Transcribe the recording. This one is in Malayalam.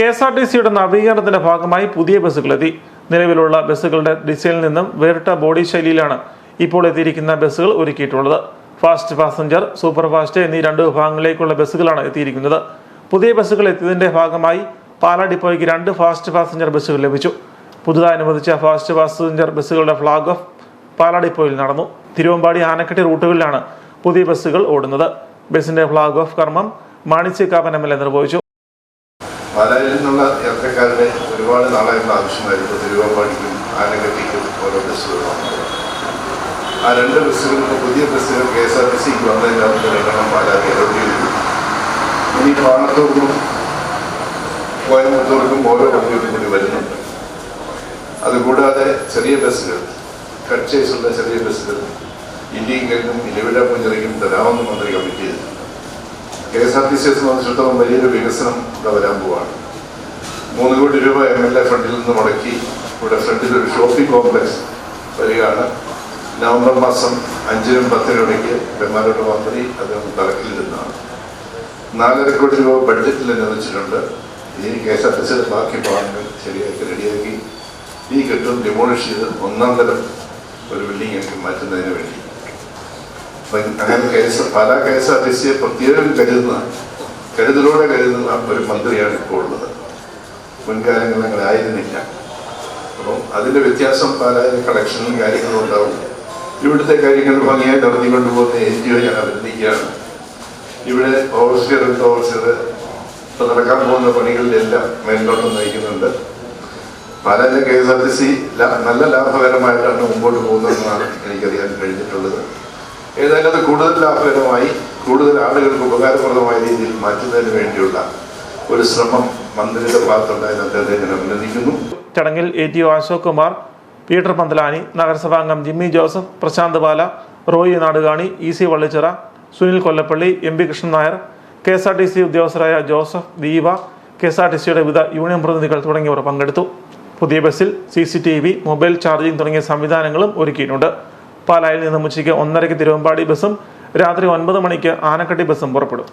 കെ എസ് ആർ ടി സിയുടെ നവീകരണത്തിന്റെ ഭാഗമായി പുതിയ ബസ്സുകളെത്തി. നിലവിലുള്ള ബസ്സുകളുടെ ഡിസൈനിൽ നിന്നും വേറിട്ട ബോഡി ശൈലിയിലാണ് ഇപ്പോൾ എത്തിയിരിക്കുന്ന ബസ്സുകൾ ഒരുക്കിയിട്ടുള്ളത്. ഫാസ്റ്റ് പാസഞ്ചർ സൂപ്പർ ഫാസ്റ്റ് എന്നീ രണ്ട് വിഭാഗങ്ങളിലേക്കുള്ള ബസ്സുകളാണ് എത്തിയിരിക്കുന്നത്. പുതിയ ബസ്സുകൾ എത്തിയതിന്റെ ഭാഗമായി പാലാ ഡിപ്പോയ്ക്ക് രണ്ട് ഫാസ്റ്റ് പാസഞ്ചർ ബസ്സുകൾ ലഭിച്ചു. പുതുതായി അനുവദിച്ച ഫാസ്റ്റ് പാസഞ്ചർ ബസ്സുകളുടെ ഫ്ളാഗ് ഓഫ് പാലാ ഡിപ്പോയിൽ നടന്നു. തിരുവമ്പാടി ആനക്കെട്ടി റൂട്ടുകളിലാണ് പുതിയ ബസ്സുകൾ ഓടുന്നത്. ബസ്സിന്റെ ഫ്ളാഗ് ഓഫ് കർമ്മം മാണിച്ചിക്കാപ്പൻ എം എൽ എ നിർവഹിച്ചു. പാലായിൽ നിന്നുള്ള യാത്രക്കാരുടെ ഒരുപാട് നാളായിട്ടുള്ള ആവശ്യമായിരുന്നു തിരുവമ്പാടിക്കും ആനക്കട്ടിക്കും ഓരോ ബസ്സുകൾ ആ രണ്ട് ബസ്സുകൾക്ക് പുതിയ ബസ്സുകൾ കെ എസ് ആർ ടി സിക്ക് വന്നതിനകത്ത് രണ്ടെണ്ണം പാലാ കയറി ഇനി പാണത്തോർക്കും കോയമ്പത്തൂർക്കും ഓരോ വണ്ടികളും കൂടി വരുന്നുണ്ട്. അതുകൂടാതെ ചെറിയ ബസ്സുകൾ കട്ട് ചെയ്സുള്ള ചെറിയ ബസ്സുകൾ ഇന്ത്യക്കും ഇലവിട പുഞ്ചറിക്കും തരാമെന്ന് മന്ത്രി കമ്മിറ്റി ചെയ്തിട്ടുണ്ട് കെ എസ് ആർ ടി സിയെ സംബന്ധിച്ചിടത്തോളം വലിയൊരു വികസനം ഇവിടെ വരാൻ പോവാണ്. മൂന്ന് കോടി രൂപ എം എൽ എ ഫണ്ടിൽ നിന്ന് മുടക്കി ഇവിടെ ഫ്രണ്ടിൽ ഒരു ഷോപ്പിംഗ് കോംപ്ലക്സ് വരികയാണ്. നവംബർ മാസം അഞ്ചിനും പത്തിനും ഇടയ്ക്ക് ബഹുമാനോട് മന്ത്രി അത് തലക്കിലിരുന്നതാണ് നാലര കോടി രൂപ ബഡ്ജറ്റിൽ അനുവദിച്ചിട്ടുണ്ട് ഇനി കെ എസ് ആർ ടി സിയുടെ ബാക്കി ഭാഗങ്ങൾ ശരിയാക്കി റെഡിയാക്കി. ഈ കെട്ടും ഡിമോളിഷ് ചെയ്ത് ഒന്നാം തരം ഒരു ബിൽഡിംഗ് ആക്കി മാറ്റുന്നതിന് വേണ്ടി. അങ്ങനെ കെ എസ് പല കെ എസ് ആർ ടി സിയെ പ്രത്യേകം കരുതുന്ന കരുതലോടെ കരുതുന്ന ഒരു മന്ത്രിയാണ് ഇപ്പോൾ ഉള്ളത്. മുൻകാലങ്ങളിൽ അങ്ങനെ ആയിരുന്നില്ല. അപ്പം അതിന്റെ വ്യത്യാസം പല കളക്ഷനും കാര്യങ്ങളും ഉണ്ടാവും. ഇവിടുത്തെ കാര്യങ്ങൾ ഭംഗിയായി നടത്തി കൊണ്ടുപോകുന്ന എൻ ജി ഒ ഞാൻ അഭിനന്ദിക്കുകയാണ് ഇവിടെ ഓവർസിയർ ഓവർസിയർ ഇപ്പൊ നടക്കാൻ പോകുന്ന പണികളിലെല്ലാം മേൽനോട്ടം നയിക്കുന്നുണ്ട്. പാലായിലെ K S R T C നല്ല ലാഭകരമായിട്ടാണ് മുമ്പോട്ട് പോകുന്നതെന്നാണ് എനിക്കറിയാൻ കഴിഞ്ഞിട്ടുള്ളത്. ഏതായാലും അത് കൂടുതൽ ലാഭകരമായി കൂടുതൽ ആളുകൾക്ക് ഉപകാരപ്രദമായ രീതിയിൽ മാറ്റുന്നതിന് വേണ്ടിയുള്ള ഒരു ശ്രമം മന്ത്രിയുടെ ഭാഗത്തുണ്ടായതിന് അദ്ദേഹത്തിന് അഭിനന്ദിക്കുന്നു. ചടങ്ങിൽ A T Ashok Kumar Peter Panthalani നഗരസഭാംഗം Jimmy Joseph Prashanth Bala Roy Nadukani E C Vallichira Sunil Kollappally M P Krishnan Nair K S R T C ഉദ്യോഗസ്ഥരായ Joseph Deepa K S R T സിയുടെ വിവിധ യൂണിയൻ പ്രതിനിധികൾ തുടങ്ങിയവർ പങ്കെടുത്തു. പുതിയ ബസ്സിൽ C C T V mobile charging തുടങ്ങിയ സംവിധാനങ്ങളും ഒരുക്കിയിട്ടുണ്ട്. പാലായിൽ നിന്നും ഉച്ചയ്ക്ക് ഒന്നരയ്ക്ക് തിരുവമ്പാടി ബസ്സും രാത്രി ഒൻപത് മണിക്ക് ആനക്കട്ടി ബസ്സും പുറപ്പെടും.